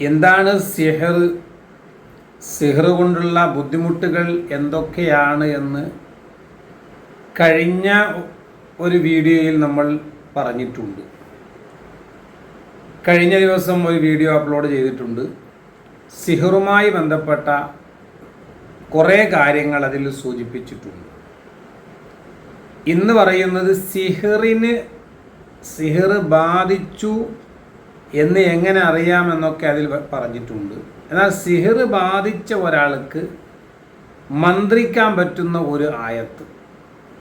എന്താണ് സിഹർ? സിഹർ കൊണ്ടുള്ള ബുദ്ധിമുട്ടുകൾ എന്തൊക്കെയാണ് എന്ന് കഴിഞ്ഞ ഒരു വീഡിയോയിൽ നമ്മൾ പറഞ്ഞിട്ടുണ്ട്. കഴിഞ്ഞ ദിവസം ഒരു വീഡിയോ അപ്ലോഡ് ചെയ്തിട്ടുണ്ട്. സിഹറുമായി ബന്ധപ്പെട്ട കുറേ കാര്യങ്ങൾ അതിൽ സൂചിപ്പിച്ചിട്ടുണ്ട്. ഇന്ന് പറയുന്നത് സിഹറിന് സിഹർ ബാധിച്ചു എന്ന് എങ്ങനെ അറിയാമെന്നൊക്കെ അതിൽ പറഞ്ഞിട്ടുണ്ട്. എന്നാൽ സിഹർ ബാധിച്ച ഒരാൾക്ക് മന്ത്രിക്കാൻ പറ്റുന്ന ഒരു ആയത്ത്.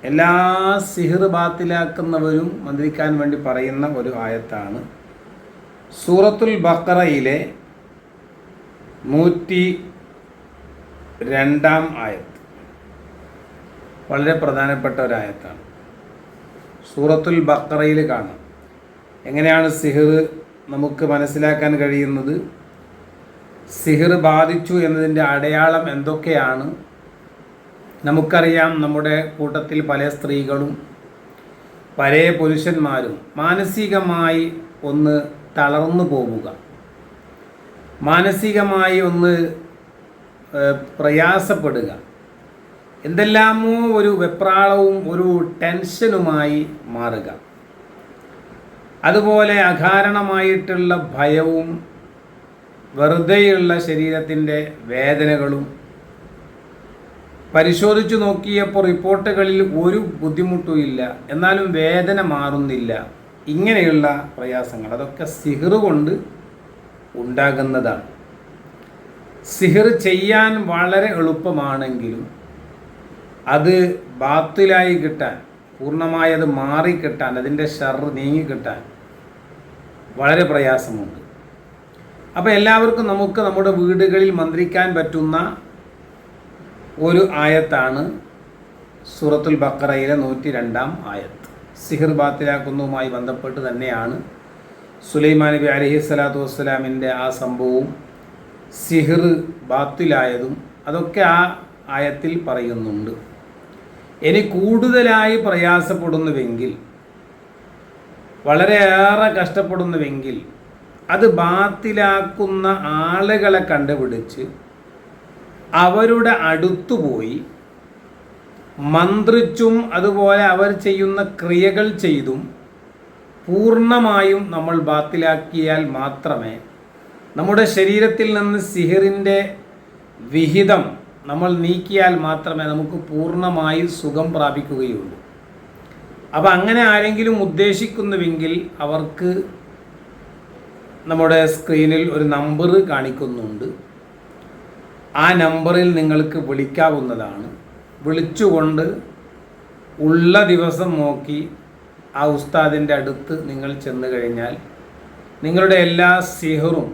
എല്ലാ സിഹർ ബാത്തിലാക്കുന്നവരും മന്ത്രിക്കാൻ വേണ്ടി പറയുന്ന ഒരു ആയത്താണ്. സൂറത്തുൽ ബക്കറയിലെ നൂറ്റി രണ്ടാം ആയത്ത്. വളരെ പ്രധാനപ്പെട്ട ഒരു ആയത്താണ്. സൂറത്തുൽ ബക്കറയിൽ കാണാം. എങ്ങനെയാണ് സിഹർ നമുക്ക് മനസ്സിലാക്കാൻ കഴിയുന്നത് സിഹിർ ബാധിച്ചു എന്നതിന്റെ അടയാളം എന്തൊക്കെയാണ്? നമുക്കറിയാം നമ്മുടെ കൂട്ടത്തിൽ പല സ്ത്രീകളും പല പുരുഷന്മാരും മാനസികമായി ഒന്ന് തളർന്നു പോവുക മാനസികമായി ഒന്ന് പ്രയാസപ്പെടുക. എന്തെല്ലാമോ ഒരു വെപ്രാളവും ഒരു ടെൻഷനുമായി മാറുക. അതുപോലെ അകാരണമായിട്ടുള്ള ഭയവും വെറുതെയുള്ള ശരീരത്തിന്റെ വേദനകളും. പരിശോധിച്ചു നോക്കിയപ്പോൾ റിപ്പോർട്ടുകളിൽ ഒരു ബുദ്ധിമുട്ടും ഇല്ല. എന്നാലും വേദന മാറുന്നില്ല. ഇങ്ങനെയുള്ള പ്രയാസങ്ങൾ അതൊക്കെ സിഹറുകൊണ്ട് ഉണ്ടാകുന്നതാണ്. സിഹർ ചെയ്യാൻ വളരെ എളുപ്പമാണെങ്കിലും അത് ബാത്തിലായി കിട്ടാൻ പൂർണമായത് മാറിക്കിട്ടാൻ അതിന്റെ ഷർ നീങ്ങിക്കിട്ടാൻ വളരെ പ്രയാസമുണ്ട്. അപ്പോൾ എല്ലാവർക്കും നമുക്ക് നമ്മുടെ വീടുകളിൽ മന്ത്രിക്കാൻ പറ്റുന്ന ഒരു ആയത്താണ് സൂറത്തുൽ ബക്കറയിലെ നൂറ്റി രണ്ടാം ആയത്ത്. സിഹിർ ബാത്തിലാക്കുന്നതുമായി ബന്ധപ്പെട്ട് തന്നെയാണ് സുലൈമാൻ നബി അലഹി സ്വലാത്തു വസ്സലാമിന്റെ ആ സംഭവവും സിഹിർ ബാത്തിലായതും അതൊക്കെ ആ ആയത്തിൽ പറയുന്നുണ്ട്. ഇനി കൂടുതലായി പ്രയാസപ്പെടുന്നുവെങ്കിൽ വളരെയേറെ കഷ്ടപ്പെടുന്നുവെങ്കിൽ അത് ബാത്തിലാക്കുന്ന ആളുകളെ കണ്ടുപിടിച്ച് അവരുടെ അടുത്തുപോയി മന്ത്രിച്ചും അതുപോലെ അവർ ചെയ്യുന്ന ക്രിയകൾ ചെയ്തും പൂർണമായും നമ്മൾ ബാത്തിലാക്കിയാൽ മാത്രമേ നമ്മുടെ ശരീരത്തിൽ നിന്ന് സിഹിറിന്റെ വിഹിതം നമ്മൾ നീക്കിയാൽ മാത്രമേ നമുക്ക് പൂർണമായി സുഖം പ്രാപിക്കുകയുള്ളൂ. അപ്പോൾ അങ്ങനെ ആരെങ്കിലും ഉദ്ദേശിക്കുന്നുവെങ്കിൽ അവർക്ക് നമ്മുടെ സ്ക്രീനിൽ ഒരു നമ്പർ കാണിക്കുന്നുണ്ട്. ആ നമ്പറിൽ നിങ്ങൾക്ക് വിളിക്കാവുന്നതാണ്. വിളിച്ചുകൊണ്ട് ഉള്ള ദിവസം നോക്കി ആ ഉസ്താദിന്റെ അടുത്ത് നിങ്ങൾ ചെന്ന് കഴിഞ്ഞാൽ നിങ്ങളുടെ എല്ലാ സിഹറും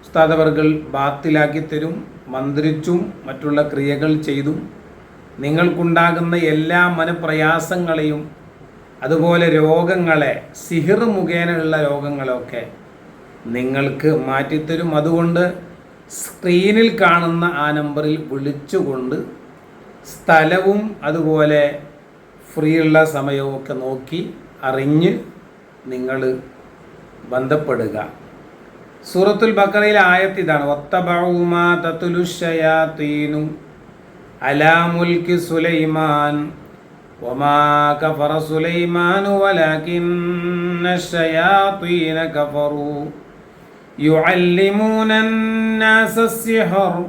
ഉസ്താദവർകൾ ബാത്തിലാക്കി തരും മന്ത്രിച്ചും മറ്റുള്ള ക്രിയകൾ ചെയ്തും നിങ്ങൾക്കുണ്ടാകുന്ന എല്ലാ മനപ്രയാസങ്ങളെയും അതുപോലെ രോഗങ്ങളെ സിഹിർ മുഖേനയുള്ള രോഗങ്ങളൊക്കെ നിങ്ങൾക്ക് മാറ്റിത്തരും. അതുകൊണ്ട് സ്ക്രീനിൽ കാണുന്ന ആ നമ്പറിൽ വിളിച്ചുകൊണ്ട് സ്ഥലവും അതുപോലെ ഫ്രീ ഉള്ള സമയവും ഒക്കെ നോക്കി അറിഞ്ഞ് നിങ്ങൾ ബന്ധപ്പെടുക. സൂറത്തുൽ ബക്കറയിൽ ആയത്ത് ഇതാണ്. ഒത്തബൗമാ തത്തുലുഷയാത്തീനു അലാ മുൽക്ക് സുലൈമാൻ وما كفر سليمان ولكن الشياطين كفروا يعلمون الناس السحر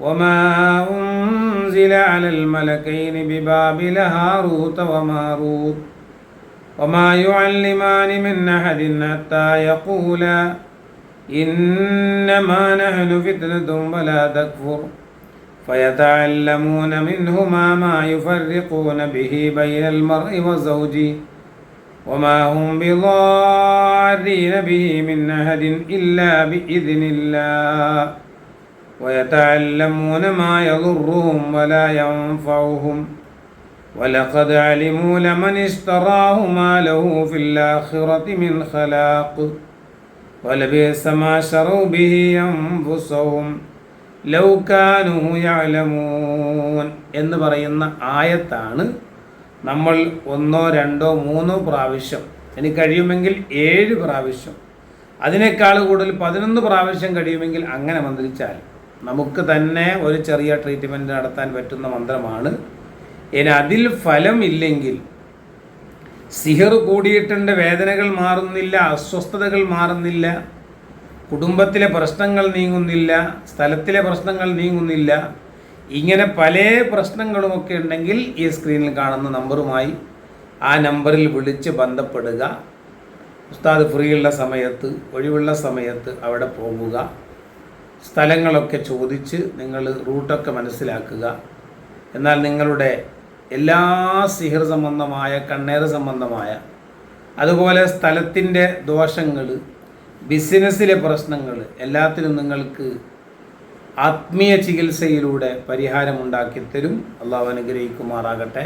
وما أنزل على الملكين ببابل هاروت وماروت وما يعلمان من أحد حتى يقولا إنما نحن فتنة ولا تكفر فيتعلمون منهما ما يفرقون به بين المرء وزوجه وما هم بضارين به من أحد إلا بإذن الله. ويتعلمون ما يضرهم ولا ينفعهم. ولقد علموا لمن اشتراه ما له في الآخرة من خلاق. ولبئس ما شروا به أنفسهم. ലൗ കാനു എന്ന് പറയുന്ന ആയത്താണ് നമ്മൾ ഒന്നോ രണ്ടോ മൂന്നോ പ്രാവശ്യം ഇനി കഴിയുമെങ്കിൽ ഏഴ് പ്രാവശ്യം അതിനേക്കാൾ കൂടുതൽ പതിനൊന്ന് പ്രാവശ്യം കഴിയുമെങ്കിൽ അങ്ങനെ മന്ത്രിച്ചാൽ നമുക്ക് തന്നെ ഒരു ചെറിയ ട്രീറ്റ്മെന്റ് നടത്താൻ പറ്റുന്ന മന്ത്രമാണ്. ഇനി അതിൽ ഫലം ഇല്ലെങ്കിൽ സിഹർ കൂടിയിട്ടുണ്ട് വേദനകൾ മാറുന്നില്ല അസ്വസ്ഥതകൾ മാറുന്നില്ല കുടുംബത്തിലെ പ്രശ്നങ്ങൾ നീങ്ങുന്നില്ല സ്ഥലത്തിലെ പ്രശ്നങ്ങൾ നീങ്ങുന്നില്ല ഇങ്ങനെ പല പ്രശ്നങ്ങളുമൊക്കെ ഉണ്ടെങ്കിൽ ഈ സ്ക്രീനിൽ കാണുന്ന നമ്പറുമായി ആ നമ്പറിൽ വിളിച്ച് ബന്ധപ്പെടുക. ഉസ്താദ് ഫ്രീയുള്ള സമയത്ത് ഒഴിവുള്ള സമയത്ത് അവിടെ പോകുക. സ്ഥലങ്ങളൊക്കെ ചോദിച്ച് നിങ്ങൾ റൂട്ടൊക്കെ മനസ്സിലാക്കുക. എന്നാൽ നിങ്ങളുടെ എല്ലാ സിഹിർ സംബന്ധമായ കണ്ണേർ സംബന്ധമായ അതുപോലെ സ്ഥലത്തിന്റെ ദോഷങ്ങൾ ബിസിനസ്സിലെ പ്രശ്നങ്ങൾ എല്ലാത്തിനും നിങ്ങൾക്ക് ആത്മീയ ചികിത്സയിലൂടെ പരിഹാരമുണ്ടാക്കി തരും അള്ളാഹു അനുഗ്രഹിക്കുമാറാകട്ടെ.